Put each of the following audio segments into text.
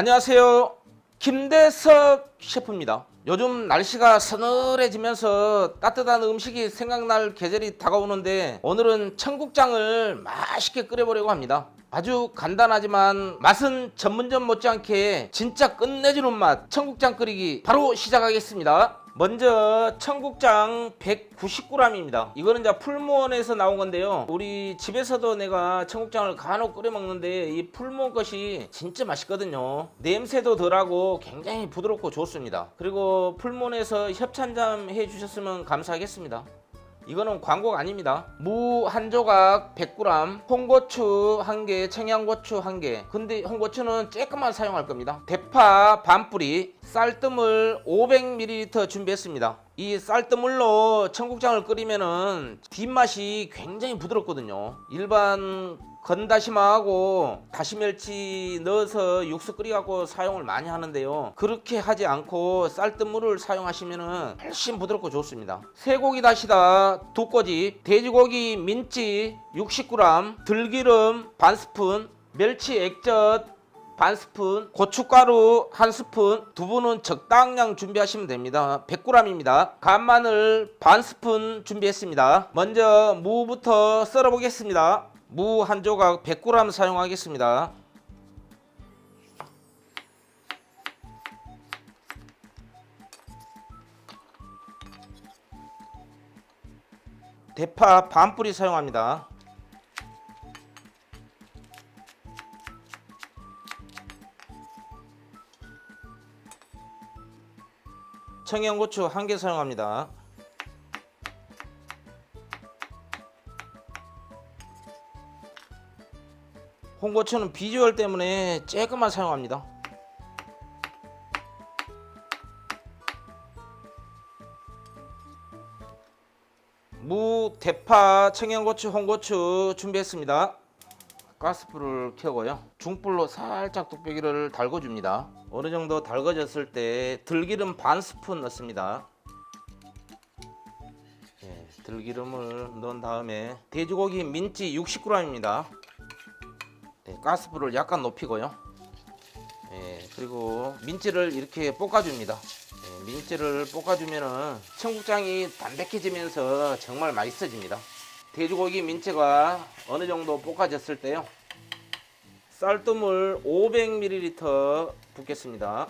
안녕하세요. 김대석 셰프입니다. 요즘 날씨가 서늘해지면서 따뜻한 음식이 생각날 계절이 다가오는데 오늘은 청국장을 맛있게 끓여보려고 합니다. 아주 간단하지만 맛은 전문점 못지않게 진짜 끝내주는 맛 청국장 끓이기 바로 시작하겠습니다. 먼저 청국장 190g입니다. 이거는 이제 풀무원에서 나온 건데요. 우리 집에서도 내가 청국장을 간혹 끓여 먹는데 이 풀무원 것이 진짜 맛있거든요. 냄새도 덜하고 굉장히 부드럽고 좋습니다. 그리고 풀무원에서 협찬점 해주셨으면 감사하겠습니다. 이거는 광고가 아닙니다. 무 한 조각 100g, 홍고추 1개, 청양고추 1개. 근데 홍고추는 조금만 사용할 겁니다. 대파 반 뿌리, 쌀뜨물 500ml 준비했습니다. 이 쌀뜨물로 청국장을 끓이면은 뒷맛이 굉장히 부드럽거든요. 일반 건다시마하고 다시멸치 넣어서 육수 끓여갖고 사용을 많이 하는데요. 그렇게 하지 않고 쌀뜨물을 사용하시면 훨씬 부드럽고 좋습니다. 쇠고기 다시다 두 꼬집, 돼지고기 민지 60g, 들기름 반 스푼, 멸치 액젓 반 스푼, 고춧가루 한 스푼, 두부는 적당량 준비하시면 됩니다. 100g입니다. 간마늘 반 스푼 준비했습니다. 먼저 무부터 썰어 보겠습니다. 무 한 조각 100g 사용하겠습니다. 대파 반 뿌리 사용합니다. 청양고추 한 개 사용합니다. 홍고추는 비주얼 때문에 조금만 사용합니다. 무, 대파, 청양고추, 홍고추 준비했습니다. 가스불을 켜고요. 중불로 살짝 뚝배기를 달궈줍니다. 어느 정도 달궈졌을 때 들기름 반 스푼 넣습니다. 예, 들기름을 넣은 다음에 돼지고기 민지 60g입니다. 네, 가스불을 약간 높이고요. 예, 그리고 민지를 이렇게 볶아줍니다. 예, 민지를 볶아주면은 청국장이 담백해지면서 정말 맛있어집니다. 돼지고기 민지가 어느 정도 볶아졌을 때요. 쌀뜨물 500ml 붓겠습니다.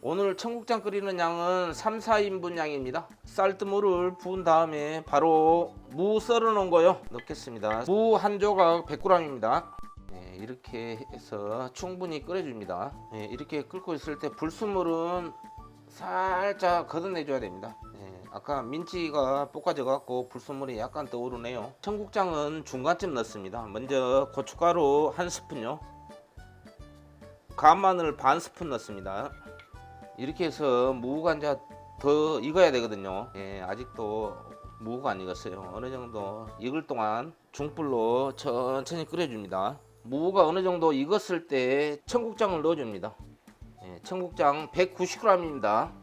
오늘 청국장 끓이는 양은 3, 4인분 양입니다. 쌀뜨물을 부은 다음에 바로 무 썰어 놓은 거요 넣겠습니다. 무 한 조각 100g입니다. 네, 이렇게 해서 충분히 끓여줍니다. 네, 이렇게 끓고 있을 때 불순물은 살짝 걷어내 줘야 됩니다. 네, 아까 민지가 볶아져 갖고 불순물이 약간 떠오르네요. 청국장은 중간쯤 넣습니다. 먼저 고춧가루 한 스푼요. 간마늘 반 스푼 넣습니다. 이렇게 해서 무가 이제 더 익어야 되거든요. 예, 아직도 무가 안 익었어요. 어느 정도 익을 동안 중불로 천천히 끓여줍니다. 무가 어느 정도 익었을 때 청국장을 넣어줍니다. 예, 청국장 190g입니다.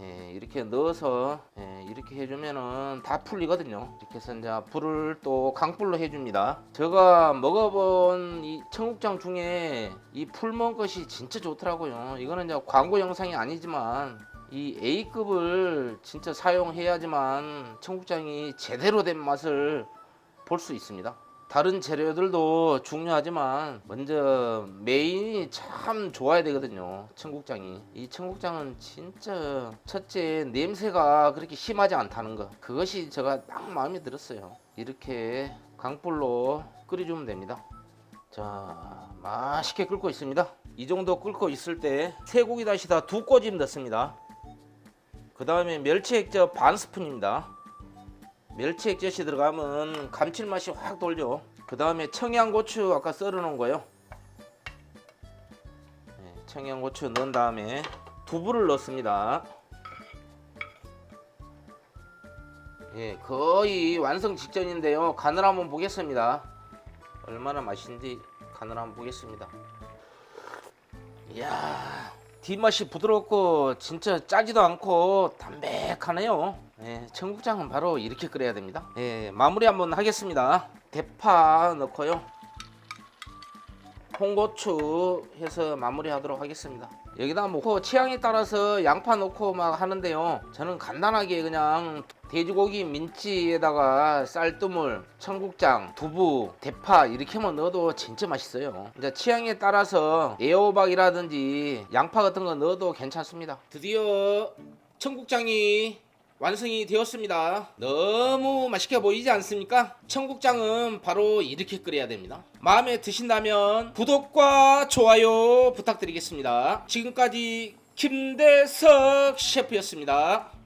예, 이렇게 넣어서 예, 이렇게 해주면은 다 풀리거든요. 이렇게 해서 이제 불을 또 강불로 해줍니다. 제가 먹어본 이 청국장 중에 이 풀먹은 것이 진짜 좋더라고요. 이거는 이제 광고 영상이 아니지만 이 A급을 진짜 사용해야지만 청국장이 제대로 된 맛을 볼 수 있습니다. 다른 재료들도 중요하지만 먼저 메인이 참 좋아야 되거든요. 청국장이. 이 청국장은 진짜 첫째 냄새가 그렇게 심하지 않다는 거. 그것이 제가 딱 마음에 들었어요. 이렇게 강불로 끓여주면 됩니다. 자, 맛있게 끓고 있습니다. 이 정도 끓고 있을 때 쇠고기 다시다 두 꼬집 넣습니다. 그 다음에 멸치 액젓 반 스푼입니다. 멸치 액젓이 들어가면 감칠맛이 확 돌죠. 그 다음에 청양고추 아까 썰어 놓은 거요. 네, 청양고추 넣은 다음에 두부를 넣습니다. 예, 거의 완성 직전인데요. 간을 한번 보겠습니다. 얼마나 맛있는지 간을 한번 보겠습니다. 이야, 뒷맛이 부드럽고 진짜 짜지도 않고 담백하네요. 예, 청국장은 바로 이렇게 끓여야 됩니다. 예, 마무리 한번 하겠습니다. 대파 넣고요. 홍고추 해서 마무리 하도록 하겠습니다. 여기다 뭐 취향에 따라서 양파 넣고 막 하는데요. 저는 간단하게 그냥 돼지고기 민치에다가 쌀뜨물, 청국장, 두부, 대파 이렇게만 넣어도 진짜 맛있어요. 이제 취향에 따라서 애호박이라든지 양파 같은 거 넣어도 괜찮습니다. 드디어 청국장이 완성이 되었습니다. 너무 맛있게 보이지 않습니까? 청국장은 바로 이렇게 끓여야 됩니다. 마음에 드신다면 구독과 좋아요 부탁드리겠습니다. 지금까지 김대석 셰프였습니다.